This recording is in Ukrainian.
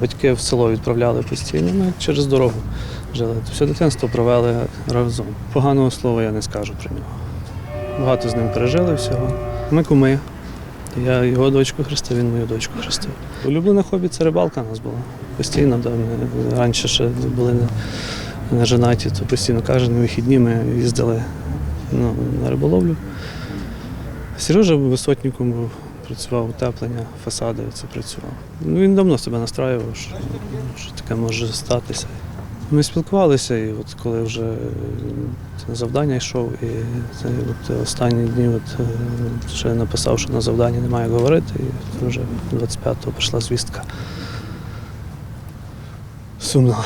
Батьки в село відправляли постійно, ми через дорогу жили. Все дитинство провели разом. Поганого слова я не скажу про нього. Багато з ним пережили всього. Ми куми. Я його дочку хрестив, він мою дочку хрестив. Улюблене хобі це рибалка у нас була. Постійно, да, ми раніше ще були не, не женаті, то постійно кожен вихідні ми їздили ну, на риболовлю. Сережа висотником був, працював утеплення, фасади це працював. Ну, він давно себе настраював, що, що таке може статися. Ми спілкувалися, і от коли вже е, на завдання йшов, і це от останні дні от, е, ще написав, що на завданні немає говорити, і вже 25-го прийшла звістка. Сумна.